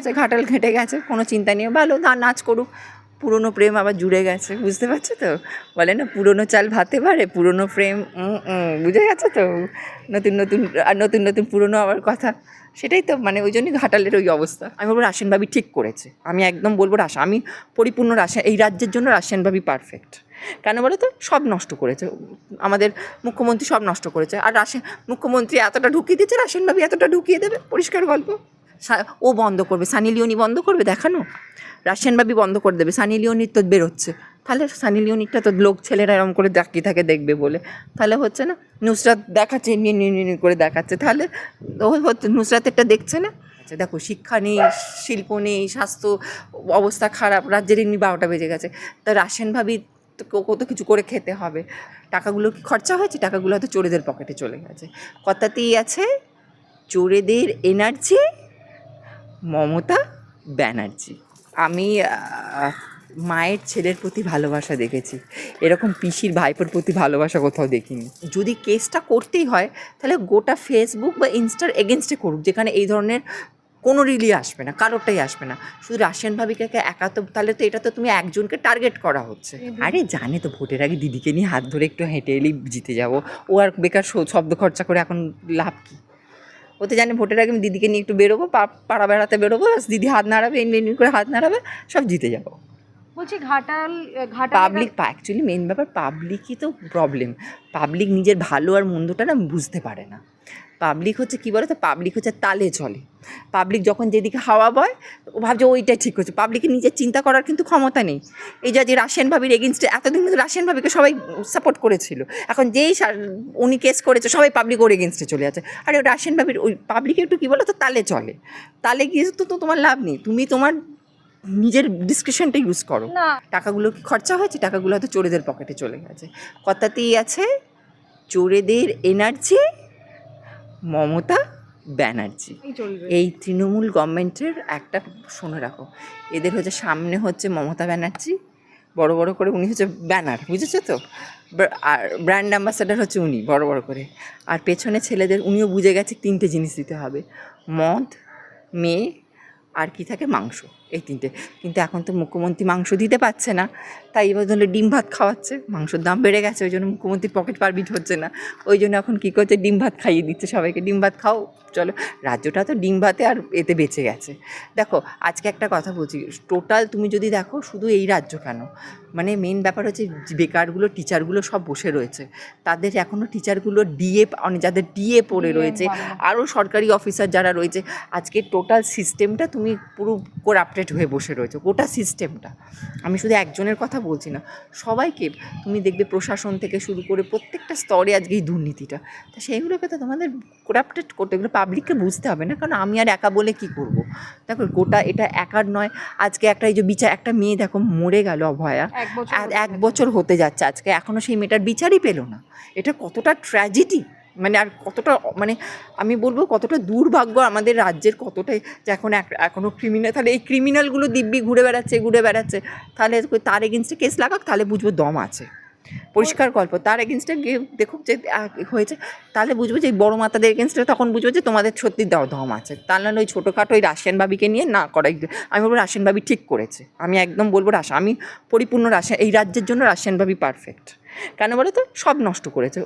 গেছে, ঘাটাল ঘেঁটে গেছে, কোনো চিন্তা নেই। ভালো, না, নাচ করুক। পুরনো প্রেম আবার জুড়ে গেছে, বুঝতে পারছ তো? বলে না, পুরনো চাল ভাতে পারে, পুরনো প্রেম বুঝে গেছে তো? নতুন নতুন, আর নতুন নতুন, পুরনো আবার কথা। সেটাই তো মানে ওই জন্যই ঘাটালের ওই অবস্থা। আমি বলব রাশিয়ানভাবি ঠিক করেছে। আমি একদম বলব রাশা, আমি পরিপূর্ণ রাশিয়ান, এই রাজ্যের জন্য রাশিয়ানভাবি পারফেক্ট কেন বলো তো? সব নষ্ট করেছে। আমাদের মুখ্যমন্ত্রী সব নষ্ট করেছে। আর রাশিয়ান, মুখ্যমন্ত্রী এতটা ঢুকিয়ে দিচ্ছে রাশিয়ানভাবি এতটা ঢুকিয়ে দেবে? পরিষ্কার গল্প। ও বন্ধ করবে। সানি লিওনি বন্ধ করবে, দেখানো? রাশিয়ানভাবি বন্ধ করে দেবে। সানি লিওনির তো বেরোচ্ছে। তাহলে সানি লিওনিরটা তো লোক ছেলেরা এরকম করে তাকিয়ে থাকে দেখবে বলে। তাহলে হচ্ছে না, নুসরাত দেখাচ্ছে নিয়ে করে দেখাচ্ছে। তাহলে ও হচ্ছে, নুসরাতেরটা দেখছে না? আচ্ছা দেখো, শিক্ষা নেই, শিল্প নেই, স্বাস্থ্য অবস্থা খারাপ, রাজ্যের এমনি বারোটা বেজে গেছে। তা রাশিয়ানভাবি তো কত কিছু করে খেতে হবে? টাকাগুলো কি খরচা হয়েছে? টাকাগুলো হয়তো চোরেদের পকেটে চলে গেছে। কথাতেই আছে, চোরেদের এনার্জি মমতা ব্যানার্জি। আমি মায়ের ছেলের প্রতি ভালোবাসা দেখেছি। এরকম পিসির ভাইপোর প্রতি ভালোবাসা কোথাও দেখিনি। যদি কেসটা করতেই হয় তাহলে গোটা ফেসবুক বা ইনস্টার এগেনস্টে করুক যেখানে এই ধরনের কোনো রিলি আসবে না কারোরটাই আসবে না। শুধু রাশিয়ান ভাবিকে একা তো তাহলে তো এটা তো তুমি একজনকে টার্গেট করা হচ্ছে। আরে জানে তো ভোটের আগে দিদিকে নিয়ে হাত ধরে একটু হেঁটে এলেই জিতে যাব। ও আর বেকার শ- শব্দ খরচা করে এখন লাভ কী? ও তো জানে ভোটের আগে আমি দিদিকে নিয়ে একটু বেরোবো পাড়া বেড়াতে বেরোবো দিদি হাত নাড়াবে এমনি এমনি করে হাত নাড়াবে সব জিতে যাব। বলছি ঘাটাল ঘাটা পাবলিক অ্যাকচুয়ালি মেন ব্যাপার পাবলিকই তো প্রবলেম পাবলিক নিজের ভালো আর মন্দটা না বুঝতে পারে না। পাবলিক হচ্ছে কী বলো তো পাবলিক হচ্ছে তালে চলে পাবলিক যখন যেদিকে হাওয়া বয় ও ভাবছে ওইটাই ঠিক হচ্ছে পাবলিকের নিজের চিন্তা করার কিন্তু ক্ষমতা নেই। এই যা যে রাশিয়ান ভাবির এগেনস্টে এতদিন কিন্তু রাশিয়ান ভাবিকে সবাই সাপোর্ট করেছিল। এখন যেই উনি কেস করেছে সবাই পাবলিক ওর এগেনস্টে চলে যাচ্ছে। আরে ওই রাশিয়ান ভাবির ওই পাবলিকে একটু কী বলো তো তালে চলে তালে গিয়ে তো তো তোমার লাভ নেই। তুমি তোমার নিজের ডিসক্রিপশনটা ইউজ করো। টাকাগুলো কি খরচা হয়েছে? টাকাগুলো হয়তো চোরেদের পকেটে চলে গেছে। কথাতেই আছে চোরেদের এনার্জি মমতা ব্যানার্জি। এই তৃণমূল গভর্নমেন্টের একটা শুনে রাখো। এদের হচ্ছে সামনে হচ্ছে মমতা ব্যানার্জি বড় বড় করে উনি হচ্ছে ব্যানার বুঝেছ তো? আর ব্র্যান্ড অ্যাম্বাসাডার হচ্ছে উনি বড় বড় করে। আর পেছনে ছেলেদের উনিও বুঝে গেছে তিনটে জিনিস দিতে হবে। মদ মেয়ে আর কি থাকে মাংস। এই তিনটে। কিন্তু এখন তো মুখ্যমন্ত্রী মাংস দিতে পারছে না। তাই এবার ধরলে ডিম ভাত খাওয়াচ্ছে। মাংসর দাম বেড়ে গেছে ওই জন্য মুখ্যমন্ত্রীর পকেট পারবিট হচ্ছে না। ওই জন্য এখন কী করছে? ডিম ভাত খাইয়ে দিচ্ছে সবাইকে। ডিম ভাত খাও চলো। রাজ্যটা তো ডিম ভাতে আর এতে বেঁচে গেছে। দেখো আজকে একটা কথা বলছি। টোটাল তুমি যদি দেখো শুধু এই রাজ্য কেন? মানে মেন ব্যাপার হচ্ছে বেকারগুলো টিচারগুলো সব বসে রয়েছে। তাদের এখনও টিচারগুলো ডিএ অনেক যাদের ডিএ পড়ে রয়েছে আরও সরকারি অফিসার যারা রয়েছে আজকে টোটাল সিস্টেমটা তুমি পুরো করাপ্টেড হয়ে বসে রয়েছে গোটা সিস্টেমটা। আমি শুধু একজনের কথা বলছি না সবাইকে তুমি দেখবে প্রশাসন থেকে শুরু করে প্রত্যেকটা স্তরে আজকে এই দুর্নীতিটা। তা সেইগুলোকে তো তোমাদের করাপ্টেড করতে এগুলো পাবলিককে বুঝতে হবে না কারণ আমি আর একা বলে কি করব? দেখো গোটা এটা একার নয় আজকে একটা এই যে বিচার একটা মেয়ে দেখো মরে গেল অভয়া। এক বছর হতে যাচ্ছে। আজকে এখনও সেই মেয়েটার বিচারই পেল না। এটা কতটা ট্র্যাজেডি মানে আর কতটা মানে আমি বলব কতটা দুর্ভাগ্য আমাদের রাজ্যের কতটাই যে এখন এক- এখনও ক্রিমিনাল তাহলে এই ক্রিমিনালগুলো দিব্যি ঘুরে বেড়াচ্ছে ঘুরে বেড়াচ্ছে। তাহলে তার এগেনস্টে কেস লাগাক, তাহলে বুঝব দম আছে। পরিষ্কার গল্প, তার এগেনস্টে দেখুক যে হয়েছে। তাহলে বুঝব যে বড় মাতাদের এগেনস্টে তখন বুঝব যে তোমাদের সত্যি দাও, দম আছে। তাহলে ওই ছোটোখাটো ওই রাশিয়ান বাবিকে নিয়ে না করাই আমি বলব রাশিয়ান বাবি ঠিক করেছে। আমি একদম বলব রাশিয়া, আমি পরিপূর্ণ রাশিয়া, এই রাজ্যের জন্য রাশিয়ান ভাবি পারফেক্ট কেন বলো তো? সব নষ্ট করেছে।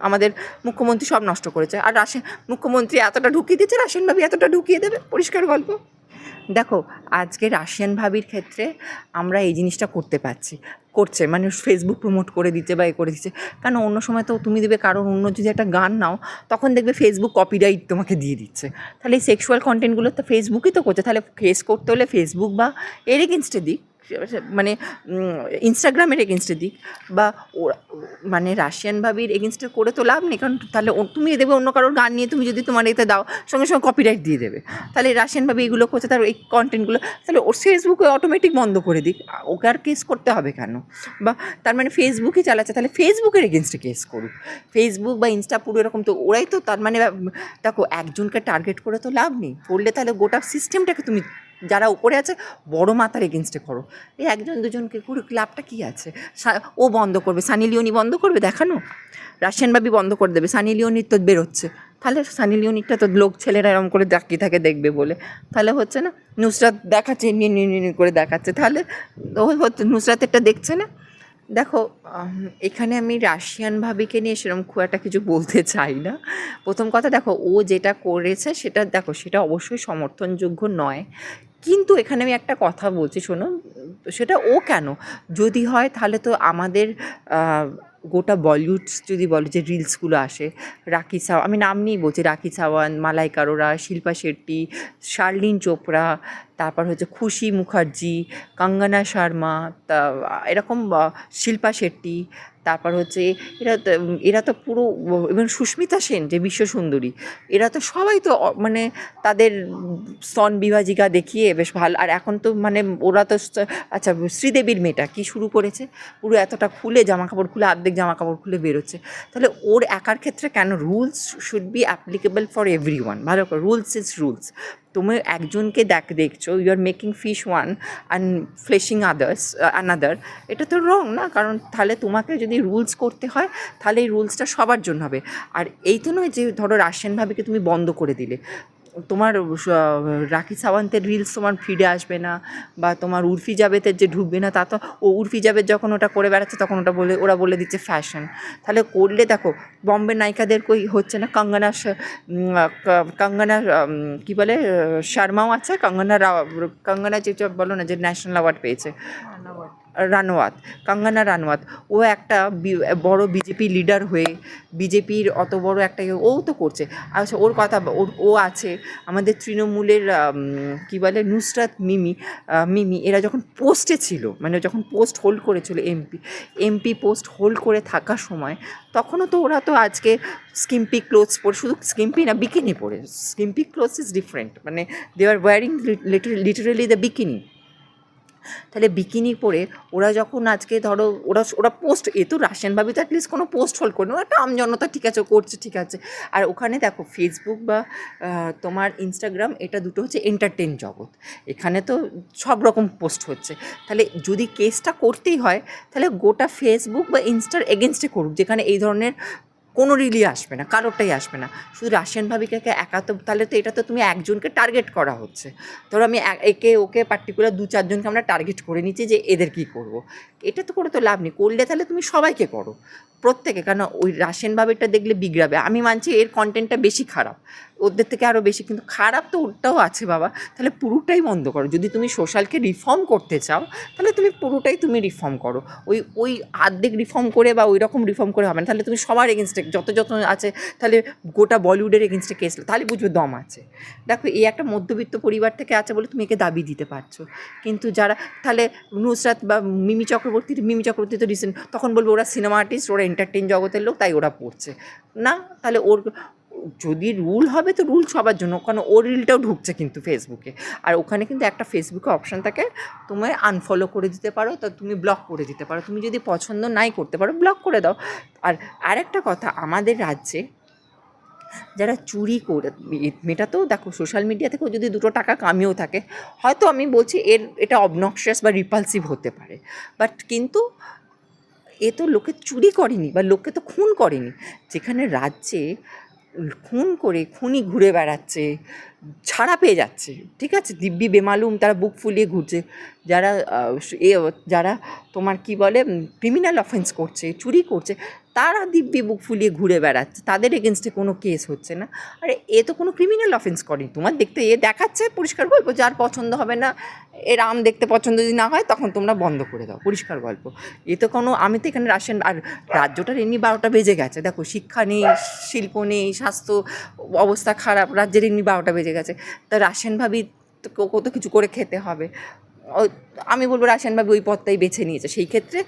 আমাদের মুখ্যমন্ত্রী সব নষ্ট করেছে। আর রাশিয়ান মুখ্যমন্ত্রী এতটা ঢুকিয়ে দিচ্ছে, রাশিয়ান ভাবি এতটা ঢুকিয়ে দেবে? পরিষ্কার গল্প। দেখো, আজকে রাশিয়ান ভাবির ক্ষেত্রে আমরা এই জিনিসটা করতে পারছি। করছে। মানে ফেসবুক প্রমোট করে দিচ্ছে বা এ করে দিচ্ছে। কারণ অন্য সময় তো তুমি দেবে কারণ অন্য যদি একটা গান নাও, তখন দেখবে ফেসবুক কপিরাইট তোমাকে দিয়ে দিচ্ছে। তাহলে এই সেক্সুয়াল কন্টেন্টগুলো তো ফেসবুকই তো করছে। তাহলে ফেস করতে হলে ফেসবুক বা এর এগেনস্টে দিক। মানে ইনস্টাগ্রামের এগেনস্টে দিক বা ওরা মানে রাশিয়ান ভাবির এগেনস্টে করে তো লাভ নেই, কারণ তাহলে তুমি দেবে অন্য কারোর গান নিয়ে, তুমি যদি তোমার এতে দাও, সঙ্গে সঙ্গে কপিরাইট দিয়ে দেবে। তাহলে রাশিয়ান ভাবি এগুলো করছে, তার এই কন্টেন্টগুলো তাহলে ওর ফেসবুকে অটোমেটিক বন্ধ করে দিক। ওকে আর কেস করতে হবে কেন? বা তার মানে ফেসবুকই চালাচ্ছে, তাহলে ফেসবুকের এগেনস্টে কেস করুক। ফেসবুক বা ইনস্টা পুরো এরকম তো, ওরাই তো তার মানে দেখো, একজনকে টার্গেট করে তো লাভ নেই। করলে তাহলে গোটা সিস্টেমটাকে তুমি যারা উপরে আছে, বড় মাথার এগেনস্টে করো। এই একজন দুজনকে করে লাভটা কী আছে? ও বন্ধ করবে, সানি লিওনি বন্ধ করবে দেখানো? রাশিয়ান ভাবি বন্ধ করে দেবে, সানি লিওনির তো বেরোচ্ছে। তাহলে সানি লিওনিকটা তো লোক ছেলেরা এরকম করে তাকিয়ে থাকে দেখবে বলে। তাহলে হচ্ছে না, নুসরাত দেখাচ্ছে নিয়ে করে দেখাচ্ছে। তাহলে ও হচ্ছে, নুসরাতেরটা দেখছে না? দেখো এখানে আমি রাশিয়ান ভাবিকে নিয়ে সেরকম খুব একটা কিছু বলতে চাই না। প্রথম কথা, দেখো, ও যেটা করেছে সেটা, দেখো, সেটা অবশ্যই সমর্থনযোগ্য নয়। কিন্তু এখানে আমি একটা কথা বলছি, শোনো। সেটা ও কেন? যদি হয় তাহলে তো আমাদের গোটা বলিউডস যদি বলে যে রিলসগুলো আসে, রাখি সাওয়ান, আমি নাম নিয়েই বলছি রাখি সাওয়ান মালাইকারোরা শিল্পা শেট্টি, শার্লিন চোপড়া তারপর হচ্ছে খুশি মুখার্জি, কঙ্গনা শর্মা, তা, এরকম শিল্পা শেট্টি, তারপর হচ্ছে এরা তো এরা তো পুরো এবং সুস্মিতা সেন যে বিশ্ব সুন্দরী, এরা তো সবাই তো মানে তাদের স্তন বিভাজিকা দেখিয়ে বেশ ভালো, আর এখন তো মানে ওরা তো আচ্ছা শ্রীদেবীর মেয়েটা কি শুরু করেছে? পুরো এতটা খুলে জামা কাপড় খুলে অর্ধেক জামা কাপড় খুলে বেরোচ্ছে। তাহলে ওর একার ক্ষেত্রে কেন rules should be applicable for every one ভালো রুলস ইজ রুলস তুমি একজনকে দেখ, দেখছ you are making fish one and fleshing others another এটা তো রং না? কারণ তাহলে তোমাকে যদি রুলস করতে হয়, তাহলে এই রুলসটা সবার জন্য হবে। আর এই তো নয় যে ধরো রাশিয়ান ভাবিকে তুমি বন্ধ করে দিলে। তোমার রাখি সাওয়ান্তের রিলস তোমার ফিডে আসবে না, বা তোমার উর্ফি জাবেতের যে ঢুকবে না, তা তো, ও উর্ফি জাবেদ যখন ওটা করে বেড়াচ্ছে, তখন ওটা বলে, ওরা বলে দিচ্ছে ফ্যাশন তাহলে করলে দেখো, বম্বে নায়িকাদের কই হচ্ছে না, কঙ্গনা কঙ্গনা কি বলে শর্মাও আছে, কঙ্গনা রাও কঙ্গনা যে বলো না যে ন্যাশনাল অ্যাওয়ার্ড পেয়েছে। রানওয়াত কঙ্গনা রানওয়াত। ও একটা বড় বিজেপি লিডার হয়ে বিজেপির অত বড় একটা ইয়ে, ও তো করছে। আচ্ছা ওর কথা ওর ও আছে আমাদের তৃণমূলের কি বলে নুসরাত মিমি মিমি এরা যখন পোস্টে ছিল মানে যখন পোস্ট হোল্ড করেছিল এমপি এমপি পোস্ট হোল্ড করে থাকার সময় তখনও তো ওরা তো আজকে স্কিম্পি ক্লোথস পরে শুধু স্কিম্পি না বিকিনি পরে। স্কিম্পি ক্লোথস ইজ ডিফারেন্ট মানে they are wearing literally the bikini তাহলে বিকিনি পরে ওরা যখন আজকে ধরো ওরা ওরা পোস্ট এ তো রাশিয়ানভাবে তো অ্যাটলিস্ট কোনো পোস্ট হল করে না ওরা একটা আমজনতা ঠিক আছে, করছে, ঠিক আছে। আর ওখানে দেখো ফেসবুক বা তোমার ইনস্টাগ্রাম এটা দুটো হচ্ছে এন্টারটেন জগৎ। এখানে তো সব রকম পোস্ট হচ্ছে। তাহলে যদি কেসটা করতেই হয়, তাহলে গোটা ফেসবুক বা ইনস্টার এগেনস্টে করুক। যেখানে এই ধরনের কোনো রিলি আসবে না, কারোরটাই আসবে না। শুধু রাশিয়ান ভাবিকাকে একা তো, তাহলে তো এটা তো তুমি একজনকে টার্গেট করা হচ্ছে। ধরো আমি একে, ওকে পার্টিকুলার দু চারজনকে আমরা টার্গেট করে নিচ্ছি যে এদের কি করব। এটা তো করে তো লাভ নেই, করলে তাহলে তুমি সবাইকে করো। প্রত্যেকে কারণ ওই রাশিয়ান ভাবিটা দেখলে বিগড়াবে। আমি মানছি এর কন্টেন্টটা বেশি খারাপ। ওদের থেকে আরও বেশি। কিন্তু খারাপ তো ওটাও আছে বাবা। তাহলে পুরোটাই বন্ধ করো। যদি তুমি সোশ্যালকে রিফর্ম করতে চাও, তাহলে তুমি পুরোটাই তুমি রিফর্ম করো। ওই ওই আর্ধেক রিফর্ম করে বা ওই রকম রিফর্ম করে হবে না। তাহলে তুমি সবার এগেনস্টে যত যত আছে, তাহলে গোটা বলিউডের এগেনস্টে কেস তাহলে বুঝবে দম আছে। দেখো, এই একটা মধ্যবিত্ত পরিবার থেকে আছে বলে তুমি একে দাবি দিতে পারছ। কিন্তু যারা, তাহলে নুসরাত বা মিমি চক্রবর্তী মিমি চক্রবর্তী তো রিসেন্ট তখন বলব ওরা সিনেমা আর্টিস্ট ওরা এন্টারটেন জগতের লোক, তাই ওরা পড়ছে। না, তাহলে ওর যদি রুল হবে তো রুল সবার জন্য, কারণ ওর রিলটাও ঢুকছে কিন্তু ফেসবুকে আর ওখানে কিন্তু একটা ফেসবুকে অপশান থাকে তুমি আনফলো করে দিতে পারো, তো তুমি ব্লক করে দিতে পারো। তুমি যদি পছন্দ নাই করতে পারো ব্লক করে দাও। আর আরেকটা কথা, আমাদের রাজ্যে যারা চুরি করে তো দেখো সোশ্যাল মিডিয়া থেকেও যদি দুটো টাকা কামিয়েও থাকে, হয়তো আমি বলছি এর, এটা অবনক্সিয়াস বা রিপালসিভ হতে পারে। বাট কিন্তু এ তো লোকে চুরি করেনি বা লোকে তো খুন করেনি। যেখানে রাজ্যে খুন করে খুনি ঘুরে বেড়াচ্ছে। ছাড়া পেয়ে যাচ্ছে, ঠিক আছে? দিব্যি, বেমালুম তারা বুক ফুলিয়ে ঘুরছে। যারা এ, যারা তোমার কি বলে ক্রিমিনাল অফেন্স করছে, চুরি করছে, তারা দিব্যি বুক ফুলিয়ে ঘুরে বেড়াচ্ছে। তাদের এগেনস্টে কোনো কেস হচ্ছে না। আরে, এ তো কোনো ক্রিমিনাল অফেন্স করেনি। তোমার দেখতে এ দেখাচ্ছে, পরিষ্কার গল্প। যার পছন্দ হবে না এর আম দেখতে পছন্দ যদি না হয়, তখন তোমরা বন্ধ করে দাও। পরিষ্কার গল্প। এ তো কোনো, আমি তো এখানে রাশিয়ান, আর রাজ্যটার এমনি বারোটা বেজে গেছে। দেখো, শিক্ষা নেই, শিল্প নেই, স্বাস্থ্য অবস্থা খারাপ, রাজ্যের এমনি বারোটা বেজে গেছে। তা রাশিয়ান ভাবি তো কত কিছু করে খেতে হবে। আমি বলব রাশিয়ান ভাবি ওই পথটাই বেছে নিয়েছে। সেই ক্ষেত্রে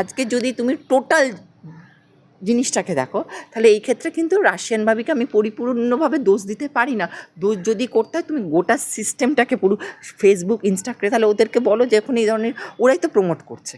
আজকে যদি তুমি টোটাল জিনিসটাকে দেখো, তাহলে এই ক্ষেত্রে কিন্তু রাশিয়ান ভাবিকে আমি পরিপূর্ণভাবে দোষ দিতে পারি না। দোষ যদি করতে হয়, তুমি গোটা সিস্টেমটাকে পুরো ফেসবুক ইনস্টাগ্রামে তাহলে ওদেরকে বলো যে এখন এই ধরনের, ওরাই তো প্রমোট করছে।